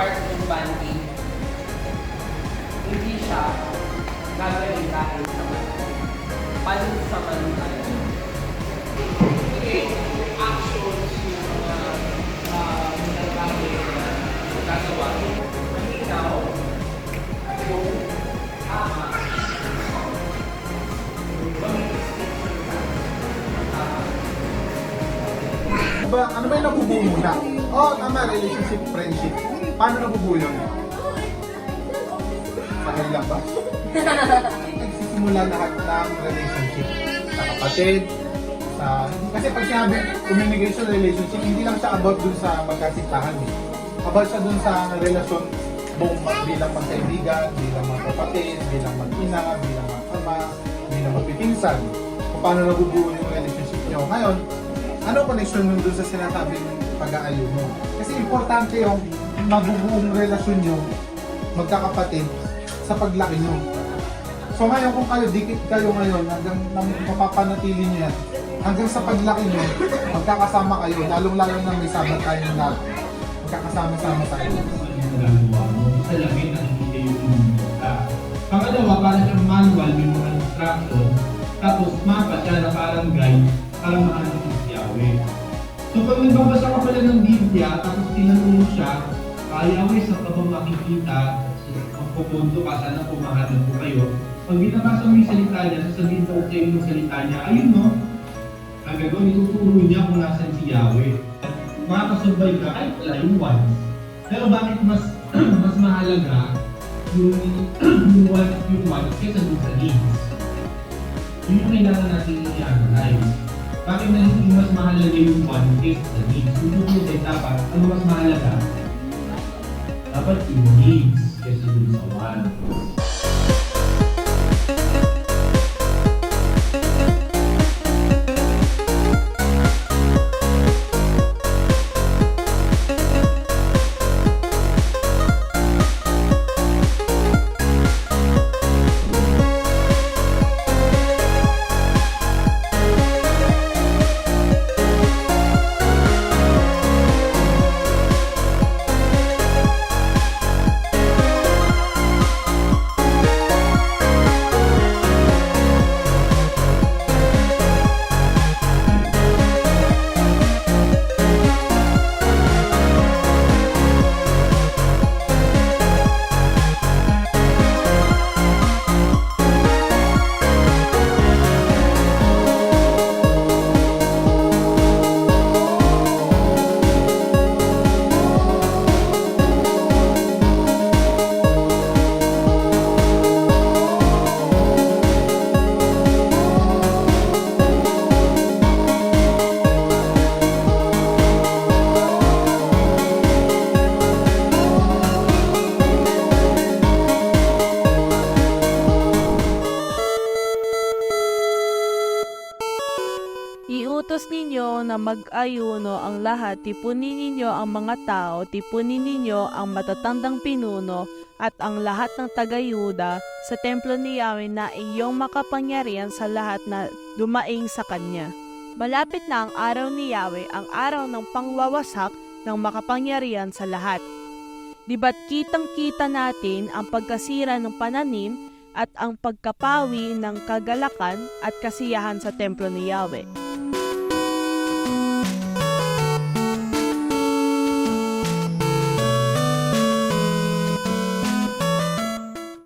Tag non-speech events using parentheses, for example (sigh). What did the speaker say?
part ng banding, hindi siya gagawin dahil sa banding. Palit sa banding. Okay, actions yung mga uh, nagkakagawin na gagawa. Malinaw yung tama. Ba, ano ba yung nabubuo muna? Oo, oh, tama, relationship, friendship. Paano nabubuo yun? Sa kanila ba? (laughs) Nagsisimula lahat ng relationship. Sa kapatid, sa... Kasi pag sinabi communication relationship, hindi lang siya about dun sa magkasintahan eh. About siya dun sa relasyon buong bilang magkaibigan, bilang magkapatid, bilang mag-ina, bilang mag-ama, bilang magpipinsan. Kung paano nabubuo yung relationship nyo. Ngayon, ano connection nun dun sa sinasabing pag-aayo mo? Kasi importante yung mabubuong relasyon nyo, magkakapatid, sa paglaki nyo. So ngayon kung kayo, dikit kayo ngayon, hanggang mapapanatili nyo yan, hanggang sa paglaki nyo, magkakasama kayo, lalong-lalo na may sabat tayo ng lahat. Magkakasama-sama tayo. yung salamin ang hindi pumunta. Pangalawa, parang siyang manual, may mga instruction, tapos mapa siya na parang guide para makahanap ng Yahweh. So pag nagbabasa ka pala ng Biblia, tapos tinanong siya, ah, Yahweh, saan ka ba makikita? Magpupunto ka, sana pumahanap ko kayo. Pag binabasa mo yung salita niya, sasabihin ko kayo yung salita niya, ayun no, ang gagawin, ituturo niya kung nasan si Yahweh. Makakasurvive ka kahit wala yung once. Pero bakit mas (clears throat) mas mahalaga yung (clears throat) yung one yung one kaysa dun sa needs? Yun yung kailangan natin i-analyze. Bakit nagiging mas mahalaga yung one kaysa sa needs? Yung tutusin dapat, ano mas mahalaga? Dapat needs kaysa dun sa one. Iutos ninyo na mag-ayuno ang lahat, tipunin ninyo ang mga tao, tipunin ninyo ang matatandang pinuno at ang lahat ng tagayuda sa templo ni Yahweh na iyong makapangyarihan sa lahat na dumaing sa kanya. Malapit na ang araw ni Yahweh, ang araw ng pangwawasak ng makapangyarihan sa lahat. Di ba't kitang-kita natin ang pagkasira ng pananim at ang pagkapawi ng kagalakan at kasiyahan sa templo ni Yahweh.